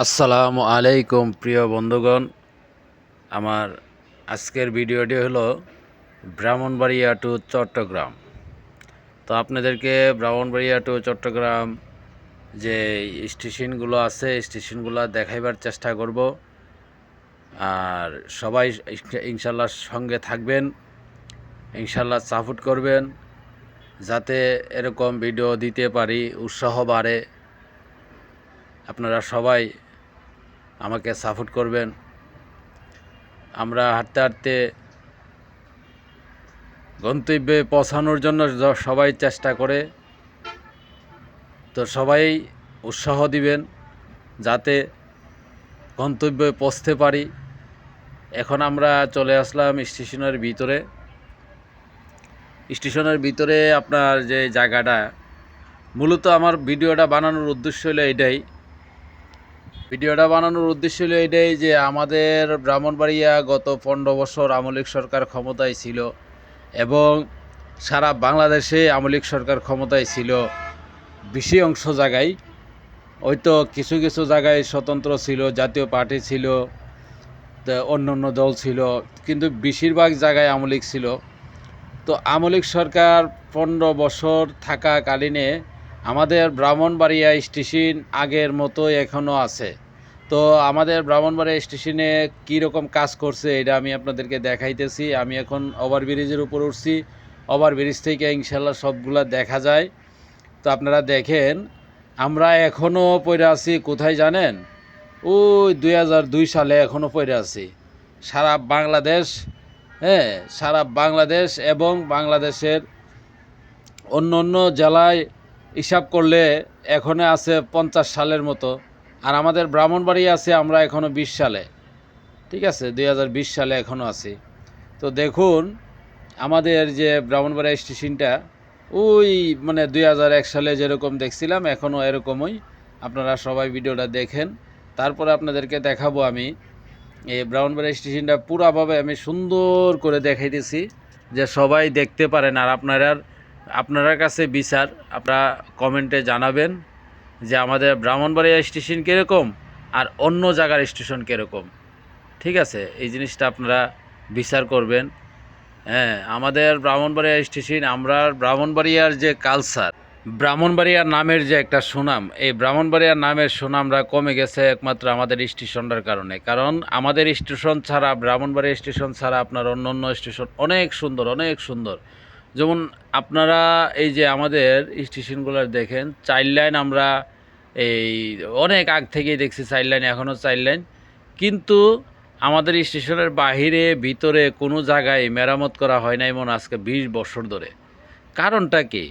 আসসালামু আলাইকুম, প্রিয় বন্ধুগণ। আমার আজকের ভিডিওটি হলো ব্রাহ্মণবাড়িয়া টু চট্টগ্রাম। তো আপনাদেরকে ব্রাহ্মণবাড়িয়া টু চট্টগ্রাম যে স্টেশনগুলো আছে, স্টেশনগুলো দেখাইবার চেষ্টা করব। আর সবাই ইনশাল্লাহ সঙ্গে থাকবেন ইনশাল্লাহ সাপোর্ট করবেন, যাতে এরকম ভিডিও দিতে পারি, উৎসাহ বাড়ে। আপনারা সবাই আমাকে সাপোর্ট করবেন। আমরা হাঁটতে হাঁটতে গন্তব্যে পৌঁছানোর জন্য সবাই চেষ্টা করে। তো সবাই উৎসাহ দিবেন যাতে গন্তব্যে পৌঁছতে পারি। এখন আমরা চলে আসলাম স্টেশনের ভিতরে। স্টেশনের ভিতরে আপনার যে জায়গাটা, মূলত আমার ভিডিওটা বানানোর উদ্দেশ্য হলো এটাই। ভিডিওটা বানানোর উদ্দেশ্য হলো এটাই যে আমাদের ব্রাহ্মণবাড়িয়া গত পনেরো বছর আমলিক সরকার ক্ষমতায় ছিল এবং সারা বাংলাদেশে আমলিক সরকার ক্ষমতায় ছিল বেশি অংশ জায়গায়। ওই তো কিছু কিছু জায়গায় স্বতন্ত্র ছিল, জাতীয় পার্টি ছিল অন্য অন্য দল ছিল, কিন্তু বেশিরভাগ জায়গায় আমলিক ছিল। তো আমলিক সরকার পনেরো বছর থাকাকালীনে আমাদের ব্রাহ্মণবাড়িয়া স্টেশন আগের মতোই এখনও আছে। তো আমাদের ব্রাহ্মণবাড়িয়া স্টেশনে কী রকম কাজ করছে, এটা আমি আপনাদেরকে দেখাইতেছি। আমি এখন ওভারব্রিজের উপর উঠছি। ওভারব্রিজ থেকে ইনশাল্লাহ সবগুলা দেখা যায়। তো আপনারা দেখেন, আমরা এখনও পড়ে আছি কোথায় জানেন? ওই দুই হাজার দুই সালে এখনও পড়ে আছি। সারা বাংলাদেশ হ্যাঁ সারা বাংলাদেশ এবং বাংলাদেশের অন্য অন্য জেলায় হিসাব করলে এখনও আছে পঞ্চাশ সালের মতো। আর আমাদের ব্রাহ্মণবাড়ি আছে, আমরা এখনও বিশ সালে। ঠিক আছে? দুই হাজার বিশ সালে এখনও আছি। তো দেখুন, আমাদের যে ব্রাহ্মণবাড়িয়া স্টেশনটা, ওই মানে দুই হাজার এক সালে যেরকম দেখছিলাম এখনও এরকমই। আপনারা সবাই ভিডিওটা দেখেন। তারপরে আপনাদেরকে দেখাবো আমি। এই ব্রাউনবাড়ি স্টেশনটা পুরাভাবে আমি সুন্দর করে দেখাইতেছি, যে সবাই দেখতে পারেন। আর আপনারা আপনার কাছে বিচার, আপনারা কমেন্টে জানাবেন। যে আমাদের ব্রাহ্মণবাড়িয়া স্টেশন কীরকম আর অন্য জায়গার স্টেশন কীরকম। ঠিক আছে? এই জিনিসটা আপনারা বিচার করবেন। হ্যাঁ আমাদের ব্রাহ্মণবাড়িয়া স্টেশন, আমরা ব্রাহ্মণবাড়িয়ার যে কালচার ব্রাহ্মণবাড়িয়ার নামের যে একটা সুনাম, এই ব্রাহ্মণবাড়িয়ার নামের সুনামরা কমে গেছে একমাত্র আমাদের স্টেশনটার কারণে। কারণ আমাদের স্টেশন ছাড়া, ব্রাহ্মণবাড়িয়া স্টেশন ছাড়া আপনার অন্য অন্য স্টেশন অনেক সুন্দর অনেক সুন্দর। যেমন আপনারা এই যে আমাদের স্টেশনগুলো দেখেন, চাইল্ড লাইন আমরা এই অনেক আগ থেকেই দেখছি, চাইল্ড লাইন, এখনও চাইল্ড লাইন। কিন্তু আমাদের স্টেশনের বাহিরে, ভিতরে কোনো জায়গায় মেরামত করা হয় না এমন আজকে বিশ বছর ধরে। কারণটা কি?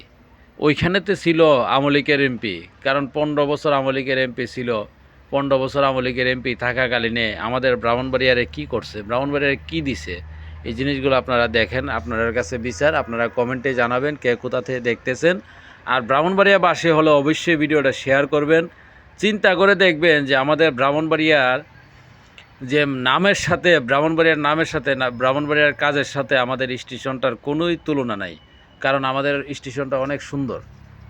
ওইখানেতে ছিল আমলিকের এমপি, কারণ পনেরো বছর আমলিকের এমপি ছিল। পনেরো বছর আমলিকের এমপি থাকাকালীনে আমাদের ব্রাহ্মণবাড়িয়ারে কি করছে? ব্রাহ্মণবাড়িয়ারে কি দিছে? এই জিনিসগুলো আপনারা দেখেন, আপনাদের কাছে বিচার, আপনারা কমেন্টে জানাবেন কে কোথা থেকে দেখতেছেন। আর ব্রাহ্মণবাড়িয়া বাসে হলে অবশ্যই ভিডিওটা শেয়ার করবেন। চিন্তা করে দেখবেন যে আমাদের ব্রাহ্মণবাড়িয়ার যে নামের সাথে, ব্রাহ্মণবাড়িয়ার নামের সাথে না, ব্রাহ্মণবাড়িয়ার কাজের সাথে আমাদের স্টেশনটার কোনোই তুলনা নাই। কারণ আমাদের স্টেশনটা অনেক সুন্দর।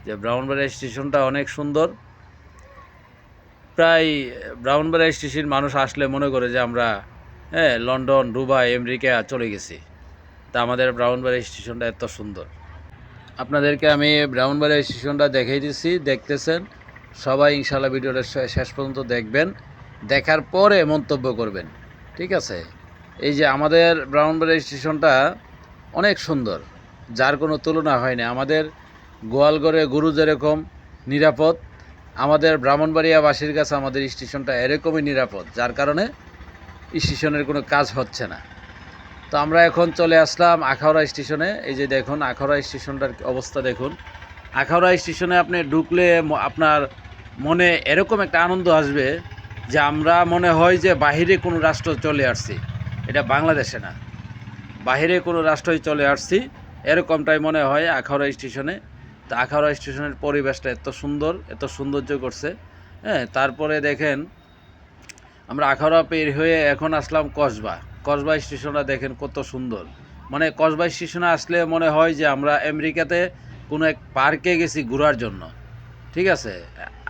যে ব্রাহ্মণবাড়িয়া স্টেশনটা অনেক সুন্দর। প্রায় ব্রাহ্মণবাড়িয়া স্টেশন মানুষ আসলে মনে করে যে আমরা হ্যাঁ লন্ডন, দুবাই, আমেরিকা চলে গেছি। তা আমাদের ব্রাহ্মণবাড়িয়া স্টেশনটা এত সুন্দর। আপনাদেরকে আমি ব্রাহ্মণবাড়িয়া স্টেশনটা দেখাই দিচ্ছি দেখতেছেন? সবাই ইনশাল্লাহ ভিডিওটা শেষ পর্যন্ত দেখবেন। দেখার পরে মন্তব্য করবেন, ঠিক আছে? এই যে আমাদের ব্রাহ্মণবাড়িয়া স্টেশনটা অনেক সুন্দর, যার কোনো তুলনা হয় না। আমাদের গোয়ালগড়ে গরু যেরকম নিরাপদ, আমাদের ব্রাহ্মণবাড়িয়াবাসীর কাছে আমাদের স্টেশনটা এরকমই নিরাপদ, যার কারণে স্টেশনের কোনো কাজ হচ্ছে না। তো আমরা এখন চলে আসলাম আখাউড়া স্টেশনে। এই যে দেখুন, আখাউড়া স্টেশনটার অবস্থা দেখুন। আখাউড়া স্টেশনে আপনি ঢুকলে আপনার মনে এরকম একটা আনন্দ আসবে যে আমরা মনে হয় যে বাহিরে কোনো রাষ্ট্র চলে আসছি। এটা বাংলাদেশে না। বাহিরে কোনো রাষ্ট্রই চলে আসছি, এরকমটাই মনে হয় আখাউড়া স্টেশনে। তো আখাউড়া স্টেশনের পরিবেশটা এত সুন্দর, এত সৌন্দর্য করছে। হ্যাঁ তারপরে দেখেন আমরা আখাউড়া পের হয়ে এখন আসলাম কসবা। কসবা স্টেশনটা দেখেন কত সুন্দর। মানে কসবা স্টেশনে আসলে মনে হয় যে আমরা আমেরিকাতে কোনো এক পার্কে গেছি ঘোরার জন্য। ঠিক আছে?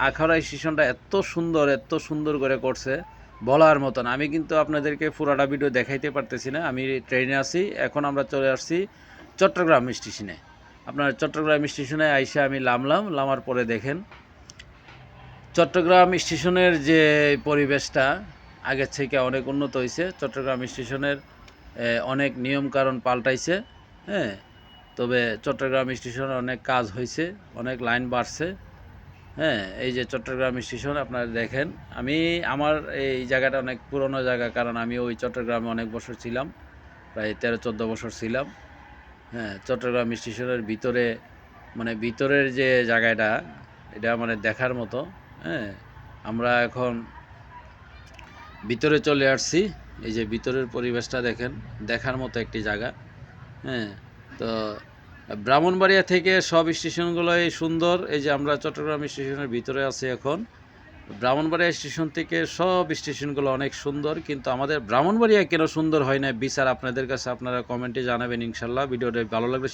আখাউড়া স্টেশনটা এত সুন্দর এত সুন্দর করে করছে, বলার মতন। আমি কিন্তু আপনাদেরকে পুরাটা ভিডিও দেখাইতে পারতেছি না। আমি ট্রেনে আছি, এখন আমরা চলে আসছি চট্টগ্রাম স্টেশনে। আপনার চট্টগ্রাম স্টেশনে আইসে আমি নামলাম, নামার পরে দেখেন চট্টগ্রাম স্টেশনের যে পরিবেশটা আগের থেকে অনেক উন্নত হয়েছে চট্টগ্রাম স্টেশনের অনেক নিয়মকানুন পাল্টাইছে হ্যাঁ? তবে চট্টগ্রাম স্টেশনে অনেক কাজ হয়েছে অনেক লাইন বাড়ছে হ্যাঁ? এই যে চট্টগ্রাম স্টেশন আপনারা দেখেন, আমি, আমার এই জায়গাটা অনেক পুরনো জায়গা, কারণ আমি ওই চট্টগ্রামে অনেক বছর ছিলাম, প্রায় তেরো, চোদ্দ বছর ছিলাম হ্যাঁ? চট্টগ্রাম স্টেশনের ভিতরে মানে ভিতরের যে জায়গাটা, এটা মানে দেখার মতো হ্যাঁ আমরা এখন ভিতরে চলে আসছি। এই যে ভিতরের পরিবেশটা দেখেন, দেখার মতো একটি জায়গা। হ্যাঁ তো ব্রাহ্মণবাড়িয়া থেকে সব স্টেশনগুলোই সুন্দর। এই যে আমরা চট্টগ্রাম স্টেশনের ভিতরে আছি এখন। ব্রাহ্মণবাড়িয়া স্টেশন থেকে সব স্টেশনগুলো অনেক সুন্দর, কিন্তু আমাদের ব্রাহ্মণবাড়িয়া কেন সুন্দর হয় না বিচার আপনাদের কাছে আপনারা কমেন্টে জানাবেন ইনশাল্লাহ। ভিডিওটা ভালো share